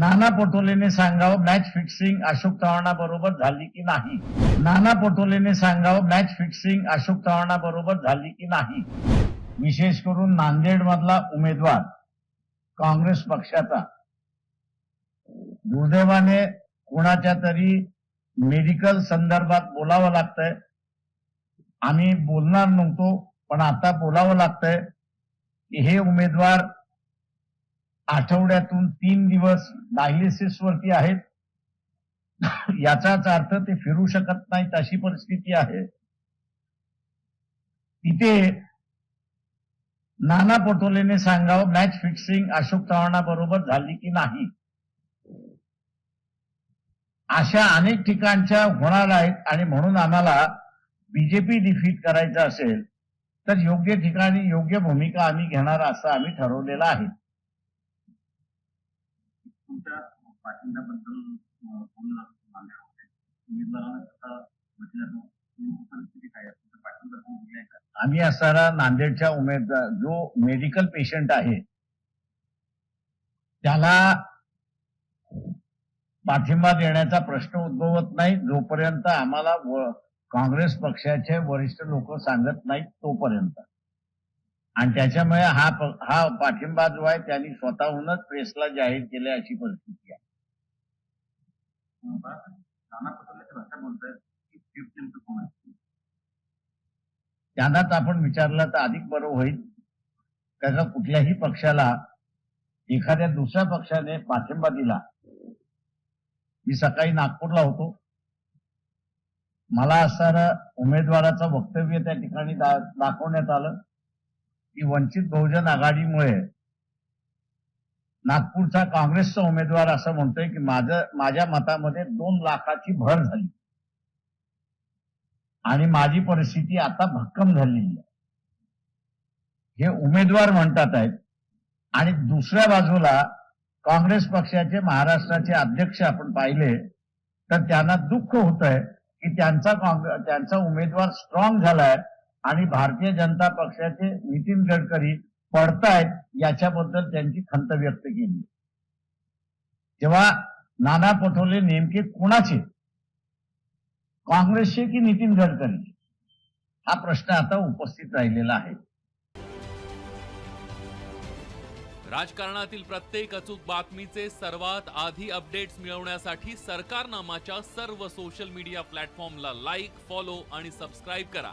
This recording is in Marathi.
नाना पटोलेने सांगावं मॅच फिक्सिंग अशोक चव्हाणा बरोबर झाली की नाही? नाना पटोलेने सांगावं मॅच फिक्सिंग अशोक चव्हाणा बरोबर झाली की नाही? विशेष करून नांदेड मधला उमेदवार काँग्रेस पक्षाचा. दुर्दैवाने कोणाच्या तरी मेडिकल संदर्भात बोलावं लागतंय. आम्ही बोलणार नव्हतो पण आता बोलावं लागतंय की हे उमेदवार आठवड्यातून तीन दिवस डायलिसिस वरती आहेत. याचाच अर्थ ते फिरू शकत नाहीत अशी परिस्थिती आहे. तिथे नाना पटोलेने सांगावं मॅच फिक्सिंग अशोक चव्हाणाबरोबर झाली की नाही? अशा अनेक ठिकाणच्या होणार आहेत आणि म्हणून आम्हाला बीजेपी डिफीट करायचं असेल तर योग्य ठिकाणी योग्य भूमिका आम्ही घेणार असं आम्ही ठरवलेलं आहे. तुमच्या पाठिंब्याबद्दल अं, बोलणं मान्यवर उमेदवारांना आता म्हटलं परिस्थिती काय आहे पाठिंबा तुम्ही दिलाय का? आम्ही असणारा नांदेडच्या उमेदवार जो मेडिकल पेशंट आहे त्याला पाठिंबा देण्याचा प्रश्न उद्भवत नाही. जोपर्यंत आम्हाला काँग्रेस पक्षाचे वरिष्ठ लोक सांगत नाहीत तोपर्यंत. आणि त्याच्यामुळे हा हा पाठिंबा जो आहे त्यांनी स्वतःहूनच प्रेसला जाहीर केले अशी परिस्थिती आहे. त्यांनाच आपण विचारलं तर अधिक बरं होईल. त्याचा कुठल्याही पक्षाला एखाद्या दुसऱ्या पक्षाने पाठिंबा दिला. मी सकाळी नागपूरला होतो. मला असणारं उमेदवाराचं वक्तव्य त्या ठिकाणी दाखवण्यात आलं. की वंचित बहुजन आघाडीमुळे नागपूरचा काँग्रेसचा उमेदवार असं म्हणतोय की माझं माझ्या मतामध्ये दोन लाखाची भर झाली. आणि माझी परिस्थिती आता भक्कम झालेली आहे. हे उमेदवार म्हणतात आहेत. आणि दुसऱ्या बाजूला काँग्रेस पक्षाचे महाराष्ट्राचे अध्यक्ष आपण पाहिले तर त्यांना दुःख होत आहे की त्यांचा त्यांचा उमेदवार स्ट्रॉंग झालाय. आणि भारतीय जनता पक्षाचे नितीन गडकरी पडतायत याच्याबद्दल त्यांची खंत व्यक्त केली. जेव्हा नाना पटोले नेमके कोणाचे? काँग्रेसचे की नितीन गडकरी हा प्रश्न आता उपस्थित राहिलेला आहे. राजकारणातील प्रत्येक अचूक बातमीचे सर्वात आधी अपडेट्स मिळवण्यासाठी सरकारनामाच्या सर्व सोशल मीडिया प्लॅटफॉर्मला लाईक फॉलो आणि सबस्क्राईब करा.